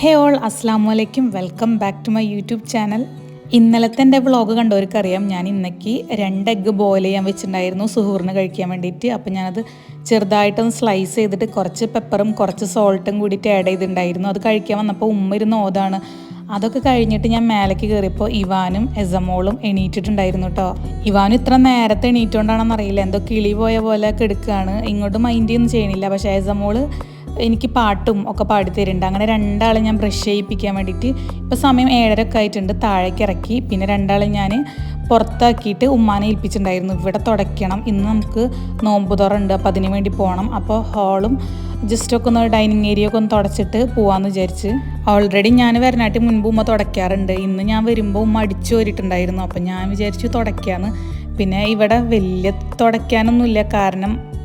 ഹേ all അസ്സാം വലൈക്കും welcome back to my YouTube channel. ഇന്നലത്തെ എന്റെ വ്ളോഗ് കണ്ടവർക്കറിയാം ഞാൻ ഇന്നേക്ക് രണ്ട് എഗ്ഗ് ബോയിൽ ചെയ്യാൻ വെച്ചിട്ടുണ്ടായിരുന്നു സുഹൂറിന് കഴിക്കാൻ വേണ്ടിയിട്ട്. അപ്പം ഞാനത് ചെറുതായിട്ടൊന്ന് സ്ലൈസ് ചെയ്തിട്ട് കുറച്ച് പെപ്പറും കുറച്ച് സോൾട്ടും കൂടിയിട്ട് ആഡ് ചെയ്തിട്ടുണ്ടായിരുന്നു. അത് കഴിക്കാൻ വന്നപ്പോൾ ഉമ്മ ഇരുന്ന് ഓതാണ്. അതൊക്കെ കഴിഞ്ഞിട്ട് ഞാൻ മേലേക്ക് കയറിയപ്പോൾ ഇവാനും എസമോളും എണീറ്റിട്ടുണ്ടായിരുന്നു കേട്ടോ ഇവാനും ഇത്ര നേരത്തെ എണീറ്റുകൊണ്ടാണെന്നറിയില്ല എന്തോ കിളി പോയ പോലെ കിടക്കുകയാണ് ഇങ്ങോട്ട് മൈൻഡ് ഒന്നും ചെയ്യണില്ല. പക്ഷേ എസമോൾ എനിക്ക് പാട്ടും ഒക്കെ പാടിത്തരുന്നുണ്ട്. അങ്ങനെ രണ്ടാളെ ഞാൻ ബ്രഷ് ചെയ്യിപ്പിക്കാൻ വേണ്ടിയിട്ട് ഇപ്പോൾ സമയം ഏഴര ഒക്കെ ആയിട്ടുണ്ട്. താഴേക്ക് ഇറക്കി. പിന്നെ രണ്ടാളെ ഞാൻ പുറത്താക്കിയിട്ട് ഉമ്മാനെ ഏൽപ്പിച്ചിട്ടുണ്ടായിരുന്നു. ഇവിടെ തുടയ്ക്കണം. ഇന്ന് നമുക്ക് നോമ്പ് തുറണ്ട് അപ്പോൾ അതിന് വേണ്ടി പോകണം. അപ്പോൾ ഹാളും ജസ്റ്റൊക്കെ ഒന്ന് ഡൈനിങ് ഏരിയ ഒക്കെ ഒന്ന് തുടച്ചിട്ട് പോകാമെന്ന് വിചാരിച്ച് ഓൾറെഡി ഞാൻ വരനാട്ടി മുൻപ് ഉമ്മ തുടയ്ക്കാറുണ്ട്. ഇന്ന് ഞാൻ വരുമ്പോൾ ഉമ്മ അടിച്ചു വരിട്ടുണ്ടായിരുന്നു അപ്പോൾ ഞാൻ വിചാരിച്ചു തുടയ്ക്കാന്ന്. പിന്നെ ഇവിടെ വലിയ തുടയ്ക്കാനൊന്നുമില്ല. കാരണം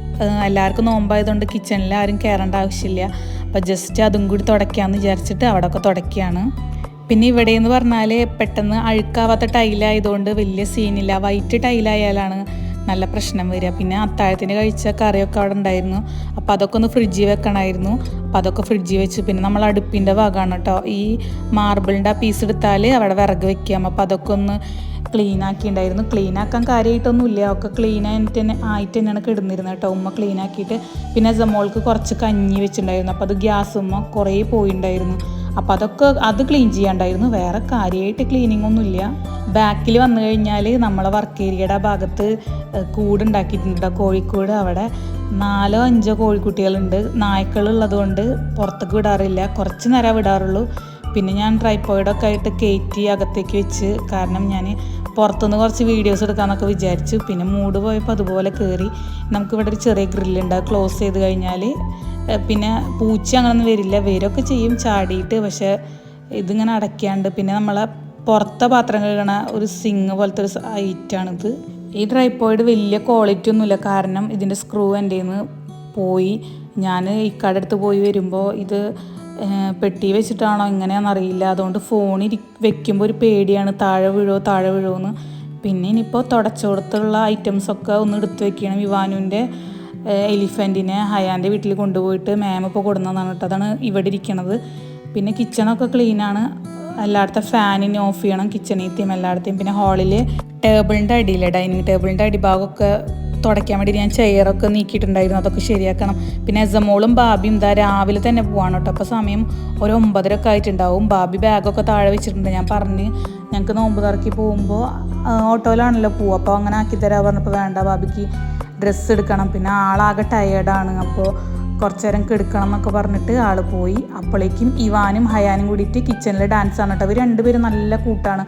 എല്ലാവർക്കും നോമ്പായതുകൊണ്ട് കിച്ചണിൽ ആരും കയറേണ്ട ആവശ്യമില്ല. അപ്പോൾ ജസ്റ്റ് അതും കൂടി തുടയ്ക്കാമെന്ന് വിചാരിച്ചിട്ട് അവിടെ ഒക്കെ തുടയ്ക്കുകയാണ്. പിന്നെ ഇവിടെ എന്ന് പറഞ്ഞാൽ പെട്ടെന്ന് അഴുക്കാവാത്ത ടൈലായതുകൊണ്ട് വലിയ സീനില്ല വൈറ്റ് ടൈലായാലാണ് നല്ല പ്രശ്നം വരിക. പിന്നെ അത്താഴത്തിന് കഴിച്ച കറിയൊക്കെ അവിടെ ഉണ്ടായിരുന്നു. അപ്പോൾ അതൊക്കെ ഒന്ന് ഫ്രിഡ്ജിൽ വെക്കണമായിരുന്നു. അപ്പോൾ അതൊക്കെ ഫ്രിഡ്ജിൽ വെച്ച് പിന്നെ നമ്മൾ അടുപ്പിന്റെ ഭാഗമാണ് കേട്ടോ. ഈ മാർബിളിന്റെ ആ പീസ് എടുത്താൽ അവിടെ വിറക് വെക്കാം. അപ്പോൾ അതൊക്കെ ഒന്ന് ക്ലീൻ ആക്കിയിട്ടുണ്ടായിരുന്നു ക്ലീൻ ആക്കാൻ കാര്യമായിട്ടൊന്നുമില്ല ഒക്കെ ക്ലീൻ ആയിട്ട് തന്നെ ആയിട്ട് തന്നെയാണ് കിടന്നിരുന്നത് കേട്ടോ. ഉമ്മ ക്ലീൻ ആക്കിയിട്ട് പിന്നെ ജമോൾക്ക് കുറച്ച് കഞ്ഞി വെച്ചിട്ടുണ്ടായിരുന്നു അപ്പോൾ അത് ഗ്യാസ് ഉമ്മ കുറേ പോയിണ്ടായിരുന്നു. അപ്പോൾ അതൊക്കെ അത് ക്ലീൻ ചെയ്യാണ്ടായിരുന്നു. വേറെ കാര്യമായിട്ട് ക്ലീനിങ് ഒന്നുമില്ല ബാക്കിൽ വന്നു കഴിഞ്ഞാൽ നമ്മളെ വർക്ക് ഏരിയയുടെ ഭാഗത്ത് കൂടുണ്ടാക്കിയിട്ടുണ്ട് കോഴിക്കോട്. അവിടെ നാലോ അഞ്ചോ കോഴിക്കുട്ടികളുണ്ട്. നായ്ക്കളുള്ളത് കൊണ്ട് പുറത്തേക്ക് വിടാറില്ല. കുറച്ച് നേരം വിടാറുള്ളൂ. പിന്നെ ഞാൻ ട്രൈപ്പോയിഡൊക്കെ ആയിട്ട് കയറ്റി അകത്തേക്ക് വെച്ച് കാരണം ഞാൻ പുറത്തുനിന്ന് കുറച്ച് വീഡിയോസ് എടുക്കാമെന്നൊക്കെ വിചാരിച്ചു. പിന്നെ മൂഡ് പോയപ്പോൾ അതുപോലെ കയറി നമുക്കിവിടെ ഒരു ചെറിയ ഗ്രില്ലുണ്ട് ക്ലോസ് ചെയ്ത് കഴിഞ്ഞാൽ പിന്നെ പൂച്ച അങ്ങനൊന്നും വരില്ല. വരൊക്കെ ചെയ്യും. ചാടിയിട്ട് പക്ഷേ ഇതിങ്ങനെ അടയ്ക്കാണ്ട് പിന്നെ നമ്മളെ പുറത്തെ പാത്രം കഴുകണ ഒരു സിങ് പോലത്തെ ഒരു ഐറ്റാണിത് ഈ ട്രൈപ്പോയിഡ് വലിയ ക്വാളിറ്റി ഒന്നുമില്ല. കാരണം ഇതിന്റെ സ്ക്രൂ എന്റെ പോയി. ഞാൻ ഈ കടടുത്ത് പോയി വരുമ്പോൾ ഇത് പെട്ടി വെച്ചിട്ടാണോ എങ്ങനെയാണെന്നറിയില്ല. അതുകൊണ്ട് ഫോണിൽ വെക്കുമ്പോൾ ഒരു പേടിയാണ്. താഴെ വീഴോ താഴെ വീഴോ എന്ന് പിന്നെ ഇനിയിപ്പോൾ തുടച്ചോടത്തുള്ള ഐറ്റംസൊക്കെ ഒന്ന് എടുത്തു വെക്കണം. വിവാനുവിന്റെ എലിഫന്റിനെ ഹയാന്റെ വീട്ടിൽ കൊണ്ടുപോയിട്ട് മാം ഇപ്പോൾ കൊടുന്നതാണ് കേട്ടോ. അതാണ് ഇവിടെ ഇരിക്കണത്. പിന്നെ കിച്ചണൊക്കെ ക്ലീനാണ് എല്ലായിടത്തെ ഫാനിന് ഓഫ് ചെയ്യണം. കിച്ചണിലത്തെയും എല്ലായിടത്തെയും പിന്നെ ഹാളിൽ ടേബിളിന്റെ അടിയിലെ ഡൈനിങ് ടേബിളിന്റെ അടിഭാഗമൊക്കെ തുടയ്ക്കാൻ വേണ്ടി ഞാൻ ചെയറൊക്കെ നീക്കിയിട്ടുണ്ടായിരുന്നു. അതൊക്കെ ശരിയാക്കണം. പിന്നെ എസമോളും ബാബിയും ഇതാ രാവിലെ തന്നെ പോവാണ് കേട്ടോ. അപ്പോൾ സമയം ഒരു ഒമ്പതര ഒക്കെ ആയിട്ടുണ്ടാവും. ബാബി ബാഗൊക്കെ താഴെ വെച്ചിട്ടുണ്ട്. ഞാൻ പറഞ്ഞ് ഞങ്ങൾക്ക് നോമ്പ് തുറക്കി പോകുമ്പോൾ ഓട്ടോയിലാണല്ലോ പോവുക. അപ്പോൾ അങ്ങനെ ആക്കി തരാൻ പറഞ്ഞപ്പോൾ വേണ്ട ബാബിക്ക് ഡ്രസ്സ് എടുക്കണം. പിന്നെ ആളാകെ ടയേർഡാണ് അപ്പോൾ കുറച്ച് നേരം കെടുക്കണം എന്നൊക്കെ പറഞ്ഞിട്ട് ആൾ പോയി. അപ്പോഴേക്കും ഇവാനും ഹയാനും കൂടിയിട്ട് കിച്ചണിൽ ഡാൻസ് ആണ് കേട്ടോ. ഇവർ രണ്ടുപേരും നല്ല കൂട്ടാണ്.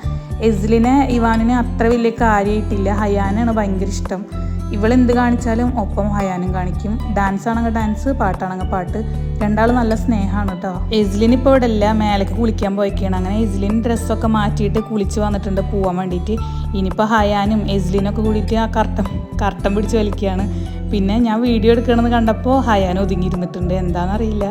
എസ്ലിനെ ഇവാനിന് അത്ര വലിയ കാര്യമായിട്ടില്ല. ഹയാനാണ് ഭയങ്കര ഇഷ്ടം. ഇവളെന്ത് കാണിച്ചാലും ഒപ്പം ഹയാനും കാണിക്കും. ഡാൻസ് ആണെങ്കിൽ ഡാൻസ് പാട്ടാണെങ്കിൽ പാട്ട്. രണ്ടാൾ നല്ല സ്നേഹമാണ് കേട്ടോ. എസ്ലിൻ ഇപ്പോൾ ഇവിടെ ഇല്ല. മേലേക്ക് കുളിക്കാൻ പോയിക്കാണ്. അങ്ങനെ എസ്ലിൻ ഡ്രസ്സൊക്കെ മാറ്റിയിട്ട് കുളിച്ച് വന്നിട്ടുണ്ട് പോവാൻ വേണ്ടിയിട്ട്. ഇനിയിപ്പോൾ ഹയാനും എസ്ലിനൊക്കെ കൂടിയിട്ട് ആ കർട്ടൻ കർട്ടൻ പിടിച്ച് വലിക്കുകയാണ്. പിന്നെ ഞാൻ വീഡിയോ എടുക്കണമെന്ന് കണ്ടപ്പോൾ ഹയാൻ ഒതുങ്ങിയിരുന്നിട്ടുണ്ട്. എന്താണെന്നറിയില്ല.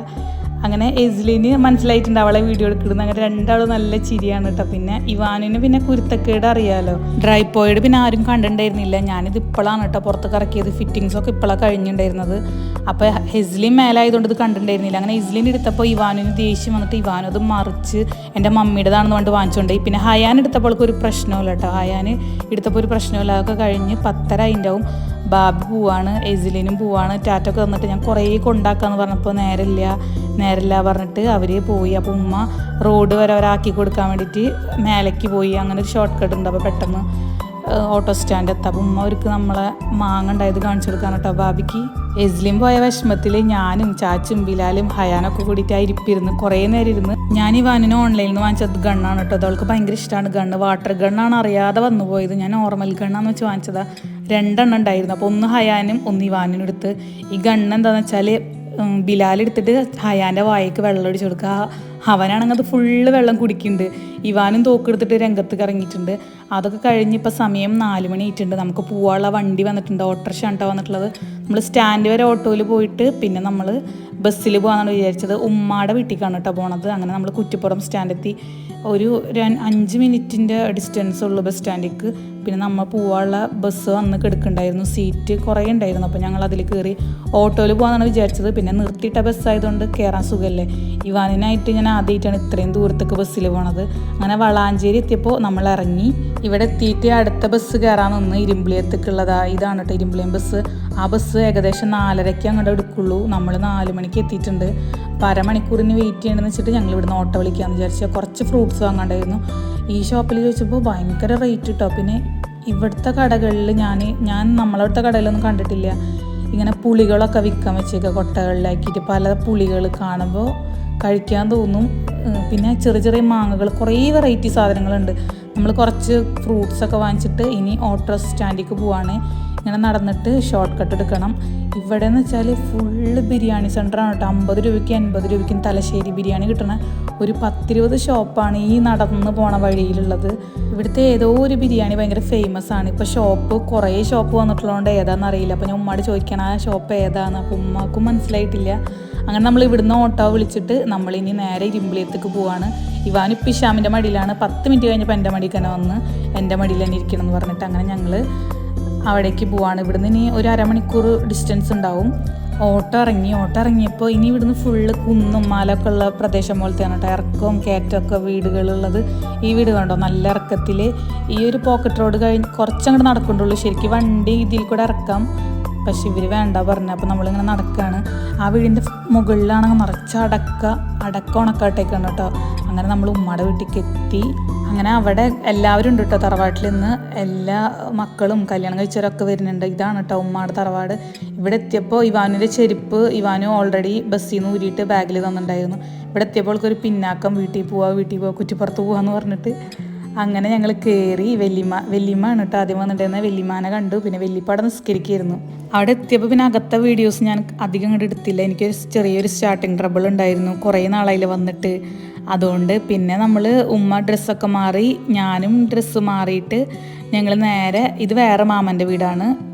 അങ്ങനെ എസ്ലിന് മനസ്സിലായിട്ടുണ്ട് അവളെ വീഡിയോ എടുക്കുന്നത് അങ്ങനെ രണ്ടാളും നല്ല ചിരിയാണ് കേട്ടോ. പിന്നെ ഇവാനിന് പിന്നെ കുരുത്തക്കേട് അറിയാലോ. ഡ്രൈ പോയിഡ് പിന്നെ ആരും കണ്ടിട്ടുണ്ടായിരുന്നില്ല. ഞാനിത് ഇപ്പോഴാണ് കേട്ടോ പുറത്ത് ഇറക്കിയത്. ഫിറ്റിങ്സ് ഒക്കെ ഇപ്പോഴാണ് കഴിഞ്ഞിട്ടുണ്ടായിരുന്നത്. അപ്പോൾ ഹെസ്ലിൻ മേലായതുകൊണ്ട് ഇത് കണ്ടിട്ടുണ്ടായിരുന്നില്ല. അങ്ങനെ ഹെസ്ലിൻ എടുത്തപ്പോൾ ഇവാനിന് ദേഷ്യം വന്നിട്ട് ഇവാനും അത് മറിച്ച് എന്റെ മമ്മിയുടേതാണെന്ന് കൊണ്ട് വാങ്ങിച്ചുകൊണ്ടായി പിന്നെ ഹയാൻ എടുത്തപ്പോൾ ഒരു പ്രശ്നമില്ല കേട്ടോ. ഹയാൻ എടുത്തപ്പോൾ ഒരു പ്രശ്നമില്ല അതൊക്കെ കഴിഞ്ഞ് പത്തര അതിന്റെവും ബാബി പോവാണ് എസിലിനും പോവാണ്. ടാറ്റൊക്കെ തന്നിട്ട് ഞാൻ കുറേ കൊണ്ടാക്കാന്ന് പറഞ്ഞപ്പോൾ നേരമില്ല നേരമില്ല പറഞ്ഞിട്ട് അവർ പോയി. അപ്പോൾ ഉമ്മ റോഡ് വരെ അവരാക്കി കൊടുക്കാൻ വേണ്ടിയിട്ട് മേലേക്ക് പോയി. അങ്ങനെ ഒരു ഷോർട്ട് കട്ട് ഉണ്ട്. അപ്പോൾ പെട്ടെന്ന് ഓട്ടോ സ്റ്റാൻഡ് എത്താം. അപ്പം ഉമ്മ അവർക്ക് നമ്മളെ മാങ്ങ ഉണ്ടായത് കാണിച്ചു കൊടുക്കാൻ കേട്ടോ. ബാബിക്ക് എസ്ലിം പോയ വിഷമത്തിൽ ഞാനും ചാച്ചും ബിലാലും ഹയാനൊക്കെ കൂടിയിട്ട് ആ ഇരിപ്പിരുന്ന് കുറേ നേരം ഇരുന്ന് ഞാൻ ഈ വാനിന് ഓൺലൈനിൽ നിന്ന് വാങ്ങിച്ചത് ഗണ്ണാണ് കേട്ടോ. അത് അവൾക്ക് ഭയങ്കര ഇഷ്ടമാണ് ഗണ്ണ് വാട്ടർ ഗണ്ണാണ് അറിയാതെ വന്നു പോയത് ഞാൻ നോർമൽ ഗണ്ണാന്ന് വെച്ച് വാങ്ങിച്ചതാ. രണ്ടെണ്ണം ഉണ്ടായിരുന്നു. അപ്പോൾ ഒന്ന് ഹയാനും ഒന്ന് ഇവാനും എടുത്ത്. ഈ ഗണ്ണ് വെച്ചാൽ ബിലാലെടുത്തിട്ട് ഹയാന്റെ വായക്ക് വെള്ളം ഒഴിച്ചു കൊടുക്കുക. അവനാണെങ്കിൽ അത് ഫുള്ള് വെള്ളം കുടിക്കുന്നുണ്ട് ഇവാനും തോക്കെടുത്തിട്ട് രംഗത്ത് കറങ്ങിയിട്ടുണ്ട്. അതൊക്കെ കഴിഞ്ഞ് ഇപ്പോൾ സമയം നാല് മണി ആയിട്ടുണ്ട്. നമുക്ക് പോവാനുള്ള വണ്ടി വന്നിട്ടുണ്ട്. ഓട്ടോറിക്ഷ ആണ് വന്നിട്ടുള്ളത്. നമ്മൾ സ്റ്റാൻഡ് വരെ ഓട്ടോയിൽ പോയിട്ട് പിന്നെ നമ്മൾ ബസ്സിൽ പോകാമെന്നാണ് വിചാരിച്ചത്. ഉമ്മാടെ വീട്ടിലേക്കാണ് കേട്ടോ പോണത്. അങ്ങനെ നമ്മൾ കുറ്റിപ്പുറം സ്റ്റാൻഡെത്തി ഒരു അഞ്ച് മിനിറ്റിന്റെ ഡിസ്റ്റൻസ് ഉള്ളു ബസ് സ്റ്റാൻഡിലേക്ക് പിന്നെ നമ്മൾ പോവാനുള്ള ബസ് വന്ന് കിടക്കുന്നുണ്ടായിരുന്നു സീറ്റ് കുറേ ഉണ്ടായിരുന്നു. അപ്പോൾ ഞങ്ങൾ അതിൽ കയറി ഓട്ടോയിൽ പോകാമെന്നാണ് വിചാരിച്ചത്. പിന്നെ നിർത്തിയിട്ട ബസ്സായതുകൊണ്ട് കയറാൻ സുഖമല്ലേ ഇവാനിനായിട്ട് ഞാൻ ആദ്യമായിട്ടാണ് ഇത്രയും ദൂരത്തേക്ക് ബസ്സിൽ പോണത്. അങ്ങനെ വളാഞ്ചേരി എത്തിയപ്പോൾ നമ്മൾ ഇറങ്ങി ഇവിടെ എത്തിയിട്ട് അടുത്ത ബസ് കയറാൻ നിന്ന് ഇരുമ്പിളിയത്തേക്കുള്ളതാ ഇതാണ് കേട്ടോ ഇരുമ്പിളിയം ബസ് ആ ബസ് ഏകദേശം നാലരയ്ക്ക് അങ്ങോട്ട് എടുക്കുള്ളൂ. നമ്മൾ നാല് മണിക്ക് എത്തിയിട്ടുണ്ട്. അപ്പോൾ അരമണിക്കൂറിന് വെയിറ്റ് ചെയ്യണമെന്ന് വെച്ചിട്ട് ഞങ്ങൾ ഇവിടുന്ന് ഓട്ടോ വിളിക്കാമെന്ന് വിചാരിച്ചു കുറച്ച് ഫ്രൂട്ട്സ് വാങ്ങാണ്ടായിരുന്നു. ഈ ഷോപ്പിൽ ചോദിച്ചപ്പോൾ ഭയങ്കര റേറ്റ് കിട്ടോ പിന്നെ ഇവിടുത്തെ കടകളിൽ ഞാൻ ഞാൻ നമ്മളവിടുത്തെ കടയിലൊന്നും കണ്ടിട്ടില്ല. ഇങ്ങനെ പുളികളൊക്കെ വിൽക്കാൻ വെച്ചേക്കുക കൊട്ടകളിലാക്കിയിട്ട്. പല പുളികൾ കാണുമ്പോൾ കഴിക്കാൻ തോന്നും. പിന്നെ ചെറിയ ചെറിയ മാങ്ങകൾ കുറേ വെറൈറ്റി സാധനങ്ങളുണ്ട്. നമ്മൾ കുറച്ച് ഫ്രൂട്ട്സ് ഒക്കെ വാങ്ങിച്ചിട്ട് ഇനി ഓട്ടോ സ്റ്റാൻഡിലേക്ക് പോവാണ്. ഇങ്ങനെ നടന്നിട്ട് ഷോർട്ട് കട്ട് എടുക്കണം. ഇവിടെ എന്ന് വെച്ചാൽ ഫുള്ള് ബിരിയാണി സെന്ററാണ് കേട്ടോ. അമ്പത് രൂപയ്ക്ക് അൻപത് രൂപയ്ക്കും തലശ്ശേരി ബിരിയാണി കിട്ടണ. ഒരു പത്തിരുപത് ഷോപ്പാണ് ഈ നടന്ന് പോണ വഴിയിലുള്ളത്. ഇവിടുത്തെ ഏതോ ഒരു ബിരിയാണി ഭയങ്കര ഫേമസ് ആണ്. ഇപ്പോൾ ഷോപ്പ് കുറേ ഷോപ്പ് വന്നിട്ടുള്ളതുകൊണ്ട് ഏതാണെന്ന് അറിയില്ല. അപ്പോൾ ഞാൻ ഉമ്മയോട് ചോദിക്കണം ആ ഷോപ്പ് ഏതാണെന്ന് അപ്പോൾ ഉമ്മാക്കും മനസ്സിലായിട്ടില്ല. അങ്ങനെ നമ്മൾ ഇവിടുന്ന് ഓട്ടോ വിളിച്ചിട്ട് നമ്മൾ ഇനി നേരെ ഇരുമ്പിളിയത്തേക്ക് പോവാണ്. ഇവാനിപ്പോൾ ഇഷാമിന്റെ മടിയിലാണ്. പത്ത് മിനിറ്റ് കഴിഞ്ഞപ്പോൾ എന്റെ മടിയിൽ തന്നെ വന്ന് എന്റെ മടിയിൽ തന്നെ ഇരിക്കണം എന്ന് പറഞ്ഞിട്ട് അങ്ങനെ ഞങ്ങൾ അവിടേക്ക് പോവാണ്. ഇവിടുന്ന് ഇനി ഒരു അരമണിക്കൂർ ഡിസ്റ്റൻസ് ഉണ്ടാവും. ഓട്ടോ ഇറങ്ങി ഓട്ടോ ഇറങ്ങിയപ്പോൾ ഇനി ഇവിടുന്ന് ഫുള്ള് കുന്നും മാലൊക്കെ ഉള്ള പ്രദേശം പോലത്തെയാണ് കേട്ടോ. ഇറക്കവും കയറ്റമൊക്കെ വീടുകളുള്ളത് ഈ വീട് കണ്ടോ? നല്ല ഇറക്കത്തിൽ ഈ ഒരു പോക്കറ്റ് റോഡ് കഴിഞ്ഞ് കുറച്ചങ്ങോട്ട് നടക്കണ്ടുള്ളൂ ശരിക്കും വണ്ടി ഇതിൽ കൂടെ ഇറക്കാം. പക്ഷെ ഇവർ വേണ്ട പറഞ്ഞു. അപ്പോൾ നമ്മളിങ്ങനെ നടക്കുകയാണ് ആ വീടിന്റെ മുകളിലാണെങ്കിൽ നിറച്ച അടക്ക അടക്ക ഉണക്കാട്ടേക്കാണ് കേട്ടോ അങ്ങനെ നമ്മൾ ഉമ്മയുടെ വീട്ടിലേക്ക് എത്തി. അങ്ങനെ അവിടെ എല്ലാവരും ഉണ്ട് കേട്ടോ തറവാട്ടിൽ നിന്ന്. എല്ലാ മക്കളും കല്യാണം കഴിച്ചവരൊക്കെ വരുന്നുണ്ട്. ഇതാണ് കേട്ടോ ഉമ്മയുടെ തറവാട്. ഇവിടെ എത്തിയപ്പോൾ ഇവാനിന്റെ ചെരുപ്പ് ഇവാനു ഓൾറെഡി ബസ്സിൽ നിന്ന് ഊരിയിട്ട് ബാഗിൽ തന്നിട്ടുണ്ടായിരുന്നു. ഇവിടെ എത്തിയപ്പോൾ ഒരു പിന്നാക്കം വീട്ടിൽ പോവാ വീട്ടിൽ പോവാ കുറ്റിപ്പുറത്ത് പോവാന്ന് പറഞ്ഞിട്ട് അങ്ങനെ ഞങ്ങൾ കയറി വെല്ലിമ വെല്ലിമ ആണ് കേട്ടോ ആദ്യം വന്നിട്ടുണ്ടായിരുന്ന. വെല്ലിമാനെ കണ്ടു. പിന്നെ വെല്ലിപ്പാടെ നിസ്കരിക്കായിരുന്നു. അവിടെ എത്തിയപ്പോൾ പിന്നെ അകത്തെ വീഡിയോസ് ഞാൻ അധികം കണ്ട് എടുത്തില്ല. എനിക്കൊരു ചെറിയൊരു സ്റ്റാർട്ടിങ് ട്രബിൾ ഉണ്ടായിരുന്നു. കുറേ നാളായില്ല വന്നിട്ട്. അതുകൊണ്ട് പിന്നെ നമ്മൾ ഉമ്മ ഡ്രസ്സൊക്കെ മാറി ഞാനും ഡ്രസ്സ് മാറിയിട്ട് ഞങ്ങൾ നേരെ ഇത് വേറെ മാമന്റെ വീടാണ്.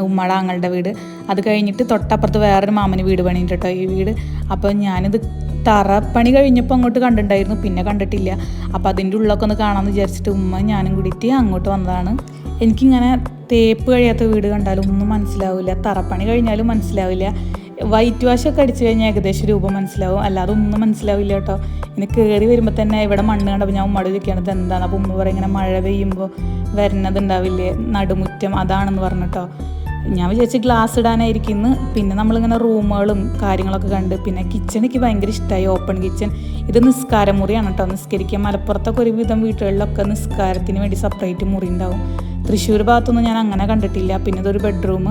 ഉമ്മടാങ്ങളുടെ വീട്. അത് കഴിഞ്ഞിട്ട് തൊട്ടപ്പുറത്ത് വേറൊരു മാമന് വീട് പണിയിട്ടോ ഈ വീട്. അപ്പോൾ ഞാനിത് തറപ്പണി കഴിഞ്ഞപ്പോൾ അങ്ങോട്ട് കണ്ടിട്ടുണ്ടായിരുന്നു. പിന്നെ കണ്ടിട്ടില്ല. അപ്പോൾ അതിന്റെ ഉള്ളൊക്കെ ഒന്ന് കാണാമെന്ന് വിചാരിച്ചിട്ട് ഉമ്മ ഞാനും കൂടിയിട്ട് അങ്ങോട്ട് വന്നതാണ്. എനിക്കിങ്ങനെ തേപ്പ് കഴിയാത്ത വീട് കണ്ടാലും ഒന്നും മനസ്സിലാവില്ല. തറപ്പണി കഴിഞ്ഞാലും മനസ്സിലാവില്ല. വൈറ്റ് വാഷ് ഒക്കെ അടിച്ചു കഴിഞ്ഞാൽ ഏകദേശം രൂപം മനസ്സിലാവും. അല്ലാതെ ഒന്നും മനസ്സിലാവില്ല കേട്ടോ. ഇനി കയറി വരുമ്പോൾ തന്നെ ഇവിടെ മണ്ണ് കണ്ടപ്പോൾ ഞാൻ ഉമ്മയോട് ചോദിക്കുകയാണ് എന്താണ്? അപ്പോൾ ഉമ്മ പറയും ഇങ്ങനെ മഴ പെയ്യുമ്പോൾ വരുന്നത് ഉണ്ടാവില്ലേ? നടുമുറ്റം അതാണെന്ന് പറഞ്ഞിട്ടോ ഞാൻ വിചാരിച്ച് ഗ്ലാസ് ഇടാനായിരിക്കും ഇന്ന്. പിന്നെ നമ്മളിങ്ങനെ റൂമുകളും കാര്യങ്ങളൊക്കെ കണ്ട് പിന്നെ കിച്ചൺ എനിക്ക് ഭയങ്കര ഇഷ്ടമായി ഓപ്പൺ കിച്ചൺ ഇത് നിസ്കാര മുറിയാണ് കേട്ടോ നിസ്കരിക്കാൻ മലപ്പുറത്തൊക്കെ ഒരുവിധം വീട്ടുകളിലൊക്കെ നിസ്കാരത്തിന് വേണ്ടി സെപ്പറേറ്റ് മുറി ഉണ്ടാവും. തൃശ്ശൂർ ഭാഗത്തൊന്നും ഞാൻ അങ്ങനെ കണ്ടിട്ടില്ല. പിന്നെ ഇതൊരു ബെഡ്റൂം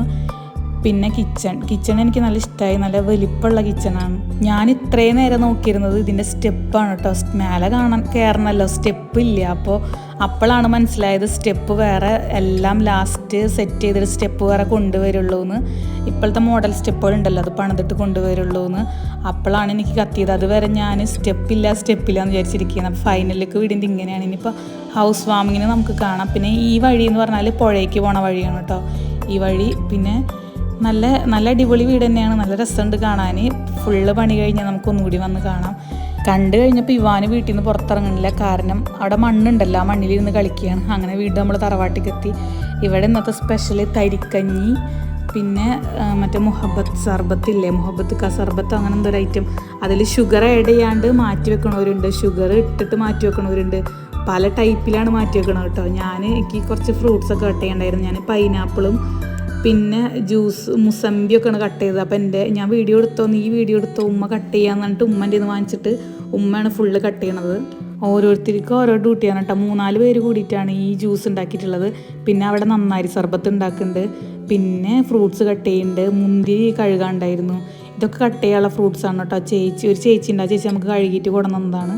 പിന്നെ കിച്ചൺ കിച്ചൺ എനിക്ക് നല്ല ഇഷ്ടമായി നല്ല വലിപ്പമുള്ള കിച്ചണാണ് ഞാൻ ഇത്രയും നേരം നോക്കിയിരുന്നത് ഇതിന്റെ സ്റ്റെപ്പാണ് കേട്ടോ മേലെ കാണാൻ കയറണമല്ലോ സ്റ്റെപ്പ് ഇല്ല. അപ്പോൾ അപ്പോഴാണ് മനസ്സിലായത് സ്റ്റെപ്പ് വേറെ എല്ലാം ലാസ്റ്റ് സെറ്റ് ചെയ്തിട്ട് സ്റ്റെപ്പ് വേറെ കൊണ്ടുവരുള്ളൂ എന്ന് ഇപ്പോഴത്തെ മോഡൽ സ്റ്റെപ്പുകൾ ഉണ്ടല്ലോ അത് പണിതിട്ട് കൊണ്ടുവരുള്ളൂ എന്ന് അപ്പോഴാണ് എനിക്ക് കത്തിയത്. അതുവരെ ഞാൻ സ്റ്റെപ്പില്ല സ്റ്റെപ്പില്ല എന്ന് വിചാരിച്ചിരിക്കുകയാണ്. അപ്പോൾ ഫൈനലിലേക്ക് വീടിന്റെ ഇങ്ങനെയാണ്. ഇനിയിപ്പോൾ ഹൗസ് വാമിങ്ങിന് നമുക്ക് കാണാം. പിന്നെ ഈ വഴി എന്ന് പറഞ്ഞാൽ പുഴയ്ക്ക് പോണ വഴിയാണ് കേട്ടോ ഈ വഴി പിന്നെ നല്ല നല്ല അടിപൊളി വീട് തന്നെയാണ്. നല്ല രസമുണ്ട് കാണാൻ. ഫുള്ള് പണി കഴിഞ്ഞാൽ നമുക്ക് ഒന്നുകൂടി വന്ന് കാണാം. കണ്ടു കഴിഞ്ഞപ്പോൾ ഇവാന് വീട്ടിൽ നിന്ന് പുറത്തിറങ്ങണില്ല. കാരണം അവിടെ മണ്ണുണ്ടല്ലോ. ആ മണ്ണിലിരുന്ന് കളിക്കുകയാണ്. അങ്ങനെ വീട് നമ്മൾ തറവാട്ടിക്ക് എത്തി ഇവിടെ ഇന്നത്തെ സ്പെഷ്യൽ തരിക്കഞ്ഞി പിന്നെ മറ്റേ മുഹബത്ത് സർബത്ത് ഇല്ലേ മുഹബത്ത് ക സർബത്ത് അങ്ങനെ എന്തൊരു ഐറ്റം അതിൽ ഷുഗർ ആഡ് ചെയ്യാണ്ട് മാറ്റി വെക്കണവരുണ്ട്. ഷുഗർ ഇട്ടിട്ട് മാറ്റി വെക്കണവരുണ്ട്. പല ടൈപ്പിലാണ് മാറ്റി വെക്കണത് കേട്ടോ. ഞാൻ എനിക്ക് കുറച്ച് ഫ്രൂട്ട്സൊക്കെ കട്ട് ചെയ്യണ്ടായിരുന്നു. ഞാൻ പൈനാപ്പിളും പിന്നെ ജ്യൂസ് മുസമ്പിയൊക്കെയാണ് കട്ട് ചെയ്തത്. അപ്പോൾ എന്റെ ഞാൻ വീഡിയോ എടുത്തോ നീ വീഡിയോ എടുത്തോ ഉമ്മ കട്ട് ചെയ്യാന്ന് പറഞ്ഞിട്ട് ഉമ്മന്റെ നിന്ന് വാങ്ങിച്ചിട്ട് ഉമ്മയാണ് ഫുള്ള് കട്ട് ചെയ്യണത്. ഓരോരുത്തർക്കും ഓരോ ഡ്യൂട്ടിയാണ് കേട്ടോ മൂന്നാൽ പേര് കൂടിയിട്ടാണ് ഈ ജ്യൂസ് ഉണ്ടാക്കിയിട്ടുള്ളത്. പിന്നെ അവിടെ നന്നാരി സർബത്ത് ഉണ്ടാക്കുന്നുണ്ട്. പിന്നെ ഫ്രൂട്ട്സ് കട്ട് ചെയ്യുന്നുണ്ട്. മുന്തിരി കഴുകാണ്ടായിരുന്നു. ഇതൊക്കെ കട്ട് ചെയ്യാനുള്ള ഫ്രൂട്ട്സ് ആണ് കേട്ടോ ചേച്ചി ഒരു ചേച്ചി ഉണ്ട്. ആ ചേച്ചി നമുക്ക് കഴുകിയിട്ട് കൊണ്ടുവന്നതാണ്.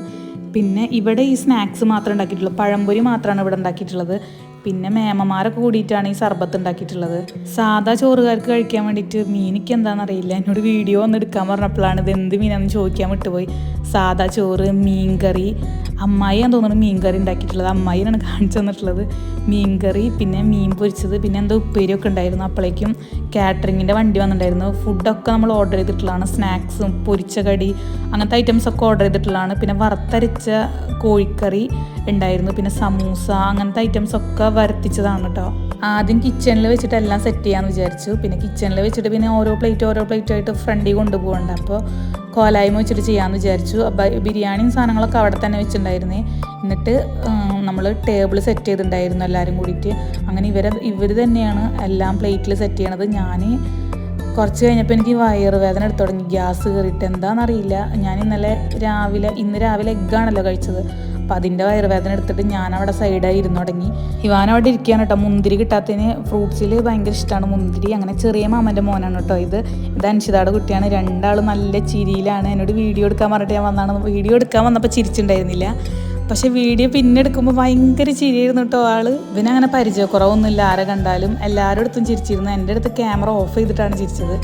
പിന്നെ ഇവിടെ ഈ സ്നാക്സ് മാത്രമേ ഉണ്ടാക്കിയിട്ടുള്ളൂ. പഴംപൊരി മാത്രമാണ് ഇവിടെ ഉണ്ടാക്കിയിട്ടുള്ളത്. പിന്നെ മേമമാരൊക്കെ കൂടിയിട്ടാണ് ഈ സർബത്ത് ഉണ്ടാക്കിയിട്ടുള്ളത്. സാധാ ചോറുകാർക്ക് കഴിക്കാൻ വേണ്ടിയിട്ട് മീനിക്ക് എന്താണെന്നറിയില്ല. എന്നോട് വീഡിയോ ഒന്ന് എടുക്കാൻ പറഞ്ഞപ്പോഴാണ് ഇത് എന്ത് മീനാണെന്ന് ചോദിക്കാൻ വിട്ടുപോയി. സാധാ ചോറ് മീൻ കറി അമ്മായിയാണ് തോന്നുന്നു മീൻ കറി ഉണ്ടാക്കിയിട്ടുള്ളത്. അമ്മായിയാണ് കാണിച്ചു തന്നിട്ടുള്ളത്. മീൻ കറി പിന്നെ മീൻ പൊരിച്ചത് പിന്നെ എന്തോ ഉപ്പേരിയൊക്കെ ഉണ്ടായിരുന്നു. അപ്പോഴേക്കും കാറ്ററിങ്ങിന്റെ വണ്ടി വന്നിട്ടുണ്ടായിരുന്നു. ഫുഡൊക്കെ നമ്മൾ ഓർഡർ ചെയ്തിട്ടുള്ളതാണ്. സ്നാക്സും പൊരിച്ച കടി അങ്ങനത്തെ ഐറ്റംസ് ഒക്കെ ഓർഡർ ചെയ്തിട്ടുള്ളതാണ്. പിന്നെ വറുത്തരച്ച കോഴിക്കറി ഉണ്ടായിരുന്നു. പിന്നെ സമൂസ അങ്ങനത്തെ ഐറ്റംസ് ഒക്കെ വരുത്തിച്ചതാണ് കേട്ടോ ആദ്യം കിച്ചണിൽ വെച്ചിട്ട് എല്ലാം സെറ്റ് ചെയ്യാമെന്ന് വിചാരിച്ചു. പിന്നെ കിച്ചണിൽ വെച്ചിട്ട് പിന്നെ ഓരോ പ്ലേറ്റ് ഓരോ പ്ലേറ്റ് ആയിട്ട് ഫ്രണ്ടിൽ കൊണ്ടുപോകണ്ട. അപ്പോൾ കോലായ്മ വെച്ചിട്ട് ചെയ്യാമെന്ന് വിചാരിച്ചു. ബിരിയാണിയും സാധനങ്ങളൊക്കെ അവിടെ തന്നെ വെച്ചിട്ടുണ്ടായിരുന്നേ. എന്നിട്ട് നമ്മൾ ടേബിൾ സെറ്റ് ചെയ്തിട്ടുണ്ടായിരുന്നു എല്ലാവരും കൂടിയിട്ട്. അങ്ങനെ ഇവരെ ഇവർ തന്നെയാണ് എല്ലാം പ്ലേറ്റിൽ സെറ്റ് ചെയ്യണത്. ഞാൻ കുറച്ച് കഴിഞ്ഞപ്പോൾ എനിക്ക് വയറുവേദന എടുത്തു തുടങ്ങി. ഗ്യാസ് കയറിയിട്ട് എന്താണെന്നറിയില്ല ഞാൻ ഇന്നലെ രാവിലെ ഇന്ന് രാവിലെ എഗ്ഗാണല്ലോ കഴിച്ചത്. അപ്പം അതിന്റെ വയറുവേദന എടുത്തിട്ട് ഞാൻ അവിടെ സൈഡായി ഇരുന്ന് തുടങ്ങി. ഇവാൻ അവിടെ ഇരിക്കുകയാണ് കേട്ടോ. മുന്തിരി കിട്ടാത്തതിന് ഫ്രൂട്ട്സിൽ ഭയങ്കര ഇഷ്ടമാണ് മുന്തിരി. അങ്ങനെ ചെറിയ മാമന്റെ മോനാണ് കേട്ടോ ഇത്. ഇത് അൻഷിതയുടെ കുട്ടിയാണ്. രണ്ടാളും നല്ല ചിരിയിലാണ്. എന്നോട് വീഡിയോ എടുക്കാൻ പറഞ്ഞിട്ട് ഞാൻ വന്നാണ്. വീഡിയോ എടുക്കാൻ വന്നപ്പോൾ ചിരിച്ചിട്ടുണ്ടായിരുന്നില്ല പക്ഷെ വീഡിയോ പിന്നെ എടുക്കുമ്പോൾ ഭയങ്കര ചിരിയായിരുന്നു കേട്ടോ ആൾ. ഇവന് അങ്ങനെ പരിചയക്കുറവൊന്നുമില്ല. ആരെ കണ്ടാലും എല്ലാവരുടെ അടുത്തും ചിരിച്ചിരുന്നു. എന്റെ അടുത്ത് ക്യാമറ ഓഫ് ചെയ്തിട്ടാണ് ചിരിച്ചത്.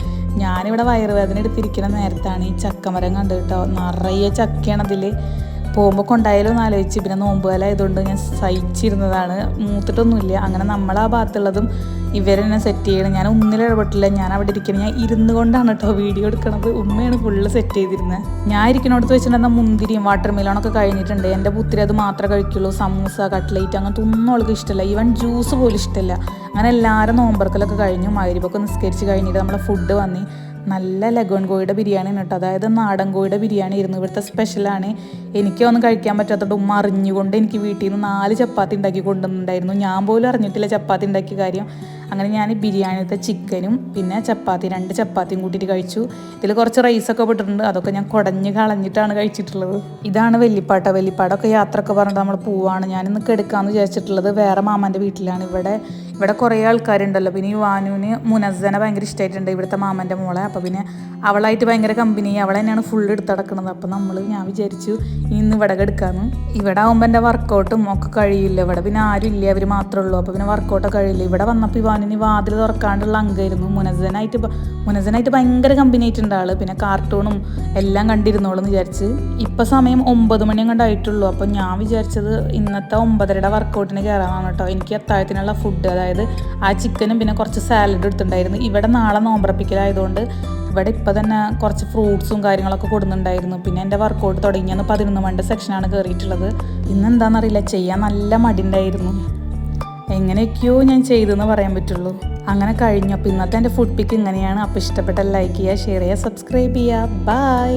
ഞാനിവിടെ വയറുവേദന എടുത്തിരിക്കുന്ന നേരത്താണ് ഈ ചക്കമരം കണ്ടു കേട്ടോ. നിറയെ ചക്കയാണ് അതിൽ പോകുമ്പോൾ കൊണ്ടായാലോ എന്ന് ആലോചിച്ച്. പിന്നെ നോമ്പുകാലം ആയതുകൊണ്ട് ഞാൻ സഹിച്ചിരുന്നതാണ്. മൂത്തിട്ടൊന്നുമില്ല. അങ്ങനെ നമ്മൾ ആ ഭാഗത്തുള്ളതും ഇവരെന്നെ സെറ്റ് ചെയ്യണം. ഞാൻ ഒന്നിലും ഇടപെട്ടില്ല. ഞാൻ അവിടെ ഇരിക്കണം. ഞാൻ ഇരുന്ന് കൊണ്ടാണ് കേട്ടോ വീഡിയോ എടുക്കണത്. ഉമ്മയാണ് ഫുള്ള് സെറ്റ് ചെയ്തിരുന്നത് ഞാൻ ഇരിക്കണോടത്ത് വെച്ചിട്ടുണ്ടെങ്കിൽ മുന്തിരിയും വാട്ടർ മെലോണൊക്കെ കഴിഞ്ഞിട്ടുണ്ട്. എന്റെ പുത്തിരി അത് മാത്രമേ കഴിക്കുള്ളൂ. സമൂസ കട്ട്ലേറ്റ് അങ്ങനത്തെ ഒന്നും അവൾക്ക് ഇഷ്ടമല്ല ഈവൻ ജ്യൂസ് പോലും ഇഷ്ടമല്ല അങ്ങനെ എല്ലാവരും നോമ്പർക്കലൊക്കെ കഴിഞ്ഞു. മരുവൊക്കെ നിസ്കരിച്ച് കഴിഞ്ഞിട്ട് നമ്മളെ ഫുഡ് വന്നി നല്ല ലഗോൺ കോഴിയുടെ ബിരിയാണിയാണ് കേട്ടോ. അതായത് നാടൻ കോഴിയുടെ ബിരിയാണി ആയിരുന്നു. ഇവിടുത്തെ സ്പെഷ്യലാണ് എനിക്ക് ഒന്നും കഴിക്കാൻ പറ്റാത്തത് ഉമ്മ അറിഞ്ഞുകൊണ്ട് എനിക്ക് വീട്ടിൽ നിന്ന് നാല് ചപ്പാത്തി ഉണ്ടാക്കി കൊണ്ടുവന്നിട്ടുണ്ടായിരുന്നു. ഞാൻ പോലും അറിഞ്ഞിട്ടില്ല ചപ്പാത്തി ഉണ്ടാക്കിയ കാര്യം. അങ്ങനെ ഞാൻ ബിരിയാണിത്തെ ചിക്കനും പിന്നെ ചപ്പാത്തി രണ്ട് ചപ്പാത്തിയും കൂട്ടിയിട്ട് കഴിച്ചു. ഇതിൽ കുറച്ച് റൈസൊക്കെ പെട്ടിട്ടുണ്ട് അതൊക്കെ ഞാൻ കുടഞ്ഞ് കളഞ്ഞിട്ടാണ് കഴിച്ചിട്ടുള്ളത്. ഇതാണ് വെല്ലിപ്പാട്ട വെല്ലിപ്പാടൊക്കെ യാത്രയൊക്കെ പറഞ്ഞിട്ട് നമ്മൾ പോവാണ്. ഞാനിന്ന് കെടുക്കാമെന്ന് വിചാരിച്ചിട്ടുള്ളത് വേറെ മാമന്റെ വീട്ടിലാണ്. ഇവിടെ ഇവിടെ കുറേ ആൾക്കാരുണ്ടല്ലോ. പിന്നെ ഈ വാനുവിന് മുനസ്സനെ ഭയങ്കര ഇഷ്ടമായിട്ടുണ്ട് ഇവിടുത്തെ മാമന്റെ മോളെ. അപ്പോൾ പിന്നെ അവളായിട്ട് ഭയങ്കര കമ്പനി അവൾ തന്നെയാണ് ഫുൾ എടുത്തടക്കുന്നത് അപ്പോൾ നമ്മൾ ഞാൻ വിചാരിച്ചു ഇന്ന് ഇവിടെ എടുക്കാമെന്ന് ഇവിടെ ആകുമ്പോൾ എന്റെ വർക്കൗട്ടും ഒക്കെ കഴിയില്ല. ഇവിടെ പിന്നെ ആരും ഇല്ല. അവർ മാത്രമേ ഉള്ളൂ. അപ്പോൾ പിന്നെ വർക്കൗട്ടൊക്കെ കഴിയില്ല. ഇവിടെ വന്നപ്പോൾ ഈ വാനുവിന് വാതിൽ തുറക്കാണ്ടുള്ള അംഗമായിരുന്നു മുനസ്സനായിട്ട് മുനസ്സനായിട്ട് ഭയങ്കര കമ്പനി ആയിട്ടുണ്ട് ആൾ പിന്നെ കാർട്ടൂണും എല്ലാം കണ്ടിരുന്നോളൂ എന്ന് വിചാരിച്ച്. ഇപ്പം സമയം ഒമ്പത് മണി കണ്ടായിട്ടുള്ളൂ അപ്പോൾ ഞാൻ വിചാരിച്ചത് ഇന്നത്തെ ഒമ്പതരയുടെ വർക്കൗട്ടിന് കയറാനാണ് കേട്ടോ. എനിക്ക് അത്താഴത്തിനുള്ള ഫുഡ് അതായത് ആ ചിക്കനും പിന്നെ കുറച്ച് സാലഡ് എടുത്തിട്ടുണ്ടായിരുന്നു. ഇവിടെ നാളെ നോമ്പറപ്പിക്കലായതുകൊണ്ട് ഇവിടെ ഇപ്പം തന്നെ കുറച്ച് ഫ്രൂട്ട്സും കാര്യങ്ങളൊക്കെ കൊടുക്കുന്നുണ്ടായിരുന്നു. പിന്നെ എന്റെ വർക്കൗട്ട് തുടങ്ങിയെന്ന് പതിനൊന്ന് മണിന്റെ സെക്ഷനാണ് കയറിയിട്ടുള്ളത് ഇന്ന് എന്താണെന്നറിയില്ല ചെയ്യാൻ നല്ല മടിണ്ടായിരുന്നു എങ്ങനെയൊക്കെയോ ഞാൻ ചെയ്തെന്ന് പറയാൻ പറ്റുള്ളൂ. അങ്ങനെ കഴിഞ്ഞു. അപ്പോൾ ഇന്നത്തെ എന്റെ ഫുഡ് പിക്ക് ഇങ്ങനെയാണ്. അപ്പോൾ ഇഷ്ടപ്പെട്ട ലൈക്ക് ചെയ്യുക ഷെയർ ചെയ്യുക സബ്സ്ക്രൈബ് ചെയ്യുക. ബൈ